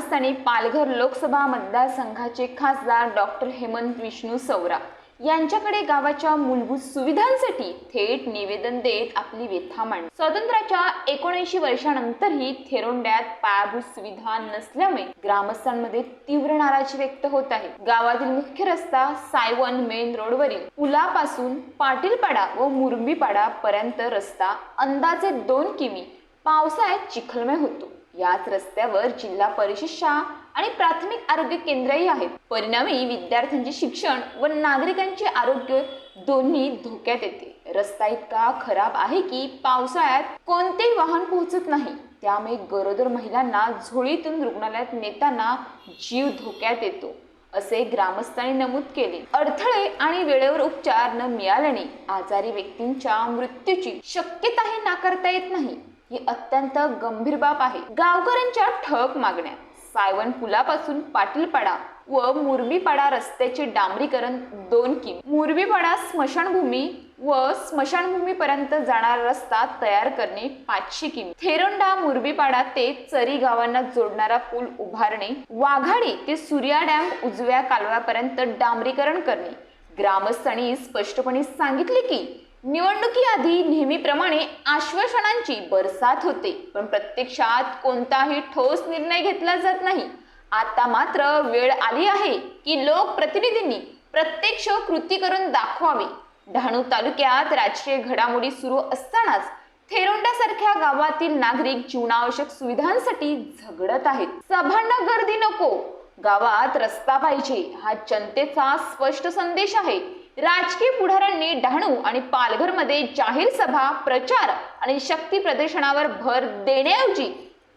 जन्मस्थानी पालघर लोकसभा मतदारसंघाचे खासदार डॉक्टर हेमंत विष्णू सौरा यांच्याकडे गावाच्या मूलभूत सुविधांसाठी थेट निवेदन देत आपली व्यथा मांडली. स्वातंत्र्याच्या एकोणऐंशी वर्षानंतरही थेरोंड्यात पायाभूत सुविधा नसल्यामुळे ग्रामस्थांमध्ये तीव्र नाराजी व्यक्त होत आहे. गावातील मुख्य रस्ता सायवन मेन रोडवरील पुलापासून पाटीलपाडा व मुरंबीपाडा पर्यंत रस्ता अंदाजे दोन किमी पावसाळ्यात चिखलमय होतो. याच रस्त्यावर जिल्हा परिषद शाळा आणि प्राथमिक आरोग्य केंद्रही आहेत. परिणामी विद्यार्थ्यांचे शिक्षण व नागरिकांचे आरोग्य दोन्ही धोक्यात येते. रस्ता इतका खराब आहे की पावसाळ्यात कोणतेही वाहन पोहोचत नाही. त्यामुळे गरोदर महिलांना झोळीतून रुग्णालयात नेताना जीव धोक्यात येतो. असे ग्रामस्थांनी नमूद केले. अडथळे आणि वेळेवर उपचार न मिळाल्याने आजारी व्यक्तींच्या मृत्यूची शक्यताही नाकारता येत नाही. ही अत्यंत गंभीर बाब आहे. गावकऱ्यांच्या ठक मागण्या सायवन पुलापासून पाटीलपाडा व मुरबीपाडा रस्त्याचे डांबरीकरण दोन किम. मुरबीपाडा स्मशानभूमी व स्मशानभूमीपर्यंत जाणारा रस्ता तयार करणे पाचशे किमी. थेरोंडा मुरबीपाडा ते चरी गावांना जोडणारा पूल उभारणे वाघाडी ते सूर्या डॅम उजव्या कालव्यापर्यंत डांबरीकरण करणे. ग्रामस्थांनी स्पष्टपणे सांगितले की निवडणुकीआधी नेहमीप्रमाणे आश्वासनांची बरसात होते. पण प्रत्यक्षात कोणताही ठोस निर्णय घेतला जात नाही. आता मात्र वेळ आली आहे की लोकप्रतिनिधींनी प्रत्यक्ष कृती करून दाखवावी. डहाणू तालुक्यात राजकीय घडामोडी सुरू असतानाच थेरोंडासारख्या गावातील नागरिक जीवनावश्यक सुविधांसाठी झगडत आहेत. सभांना गर्दी नको. गावात रस्ता पाहिजे हा जनतेचा स्पष्ट संदेश आहे. राजकीय पुढाऱ्यांनी डहाणू आणि पालघरमध्ये जाहीर सभा प्रचार आणि शक्ती प्रदर्शनावर भर देण्याऐवजी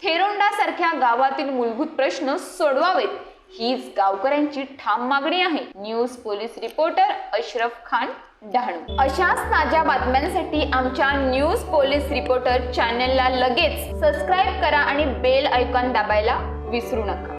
थेरोंडा सारख्या गावातील मूलभूत प्रश्न सोडवावेत. हीच गावकऱ्यांची ठाम मागणी आहे. News police reporter Ashraf Khan Dahanu. अशाच ताज्या बातम्यांसाठी आमच्या न्यूज पोलीस रिपोर्टर चॅनलला लगेच सबस्क्राईब करा आणि बेल ऐकॉन दाबायला विसरू नका.